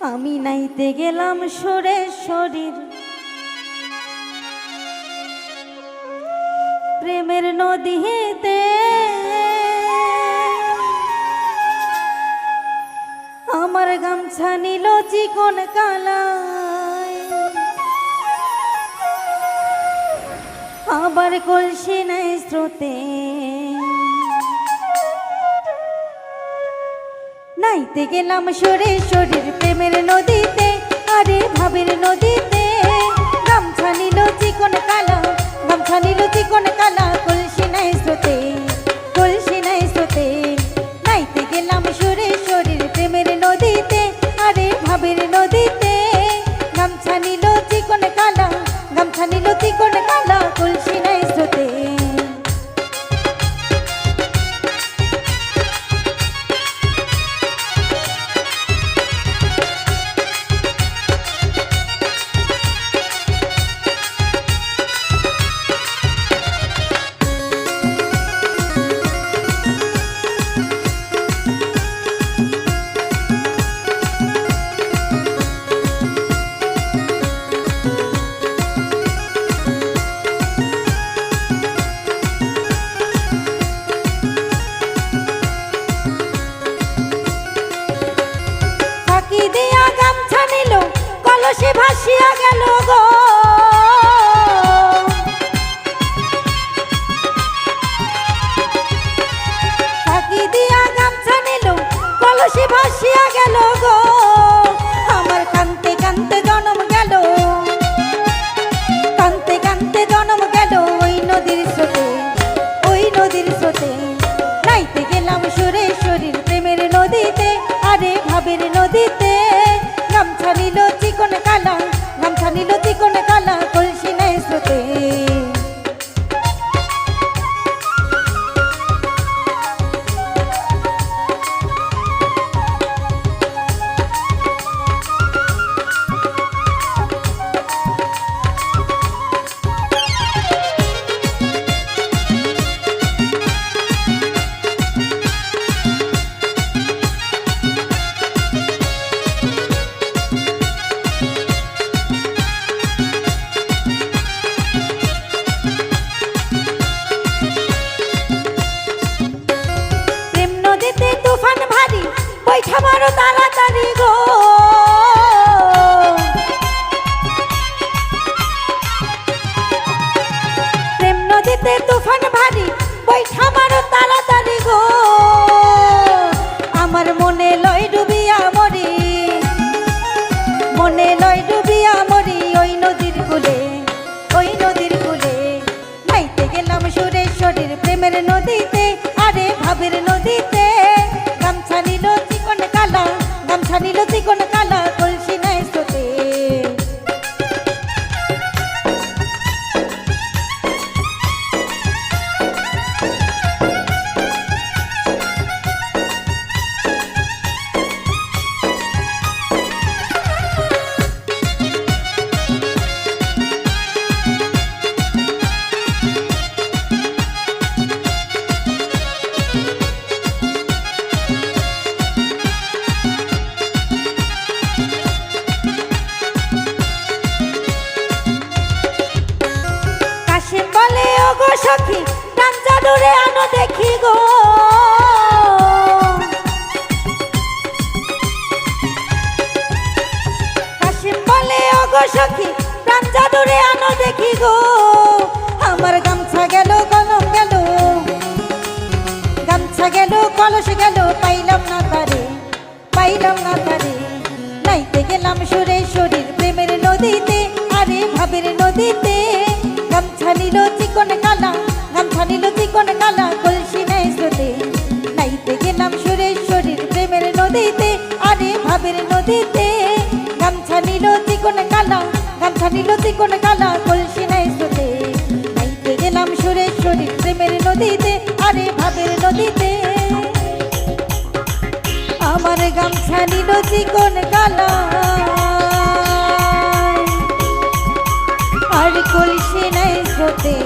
আমি নাইতে গেলাম সরে শরীর। প্রেমের নদীতে আমার গামছা নিল চিকন কালায়। আবার কলসি নাই স্রোতে। নাইতে গেলাম সরে শরীর প্রেমের নদীতে, আরে ভাবের নদীতে। গামছা নিল চিকন কালা, গামছা নিল চিকন কালা, কলসি নাই স্রোতে, কলসি নাই স্রোতে। নাইতে গেলাম সরে শরীর প্রেমের নদীতে, আরে ভাবের নদীতে। ভাসিয়া গেল গো। ফাঁকি দিয়া গামছা নিল, কলসে ভাসিয়া গেল গো। আমার কান্তে কান্তে জনম গেল। কান্তে কান্তে জনম গেল ওই নদীর স্রোতে, ওই নদীর স্রোতে। নাইতে গেলাম সুরে শরীর প্রেমের নদীতে, আরে ভাবের নদীতে। বৈঠা মারো তাড়াতাড়ি গো। প্রেম নদীতে তুফান ভারী, বৈঠা মারো তাড়াতাড়ি গো। আমার মনে লয় ডুবিয়া মরি, মনে লয় ডুবিয়া মরি ওই নদীর কূলে, ওই নদীর কূলে। নাইতে গেলাম সুরেশ্বরীর প্রেমের নদীতে, আরে ভাবের নদীতে। গো সখী জাদুরে আনো দেখি গো। কাশিম বলে ও গো সখী প্রাণ জাদুরে আনো দেখি গো। আমার গামছা গেল, কলম গেল। গামছা গেল, কলস গেল, পাইলাম না তারে, পাইলাম না তারে। নাইতে গেলাম সুরে শরীর প্রেমের নদীতে, আরে ভাবের নদীতে। গামছা নিল চিকন কালা গামছা নিল চিকন কালা কলসি নাই স্রোতে নাইতে গেলাম সুরে শরীর প্রেমের নদীতে, আরে ভাবের নদীতে। গামছা নিল চিকন কালা, গামছা নিল চিকন কালা কলসি নাই স্রোতে নাইতে গেলাম সুরে শরীর প্রেমের নদীতে, আরে ভাবের নদীতে। আমার গামছা নিল চিকন কালা। আর কলসি নাই স্রোতে